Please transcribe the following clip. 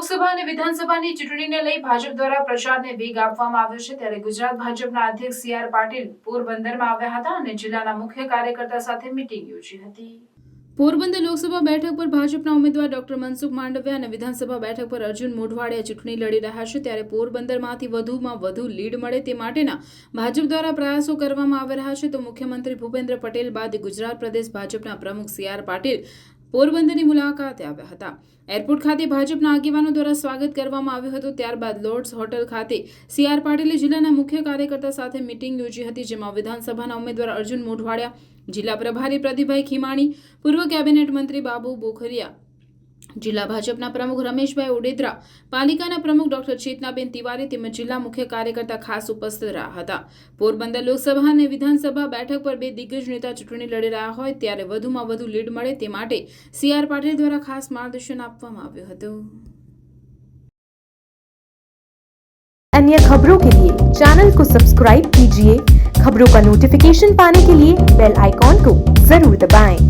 લોકસભા અને વિધાનસભાની ચૂંટણીને લઈ ભાજપ દ્વારા પ્રચારને વેગ આપવામાં આવ્યો છે. ત્યારે ગુજરાત ભાજપના અધ્યક્ષ સી આર પાટીલ પોરબંદરમાં આવ્યા હતા અને જિલ્લાના મુખ્ય કાર્યકર્તા સાથે મીટિંગ યોજી હતી. પોરબંદર લોકસભા બેઠક પર ભાજપના ઉમેદવાર ડોક્ટર મનસુખ માંડવિયા અને વિધાનસભા બેઠક પર અર્જુન મોઢવાડિયા ચૂંટણી લડી રહ્યા છે. ત્યારે પોરબંદરમાંથી વધુમાં વધુ લીડ મળે તે માટેના ભાજપ દ્વારા પ્રયાસો કરવામાં આવી રહ્યા છે. તો મુખ્યમંત્રી ભૂપેન્દ્ર પટેલ બાદ ગુજરાત પ્રદેશ ભાજપના પ્રમુખ સી આર પાટીલ પોરબંદરની મુલાકાતે આવ્યા હતા. એરપોર્ટ ખાતે ભાજપના આગેવાનો દ્વારા સ્વાગત કરવામાં આવ્યું હતું. ત્યારબાદ લોર્ડ્સ હોટલ ખાતે સી આર પાટીલે જિલ્લાના મુખ્ય કાર્યકર્તા સાથે મિટિંગ યોજી હતી, જેમાં વિધાનસભાના ઉમેદવાર અર્જુન મોઢવાડિયા, જિલ્લા પ્રભારી પ્રદીપભાઈ ખીમાણી, પૂર્વ કેબિનેટ મંત્રી બાબુ બોખરિયા જિલ્લા ભાજપના પ્રમુખ રમેશભાઈ ઓડેદરા પાલિકાના પ્રમુખ ડોક્ટર ચેતનાબેન તિવારી તેમજ જિલ્લા મુખ્ય કાર્યકર્તા ખાસ ઉપસ્થિત રહ્યા હતા પોરબંદર લોકસભા અને વિધાનસભા બેઠક પર બે દિગ્ગજ નેતા ચૂંટણી લડી રહ્યા હોય ત્યારે વધુમાં વધુ લીડ મળે તે માટે સી આર પાટીલ દ્વારા ખાસ માર્ગદર્શન આપવામાં આવ્યું હતું अन्य खबरों के लिए चैनल को सब्सक्राइब कीजिए खबरों का नोटिफिकेशन पाने के लिए बेल आइकॉन को जरूर दबाएं।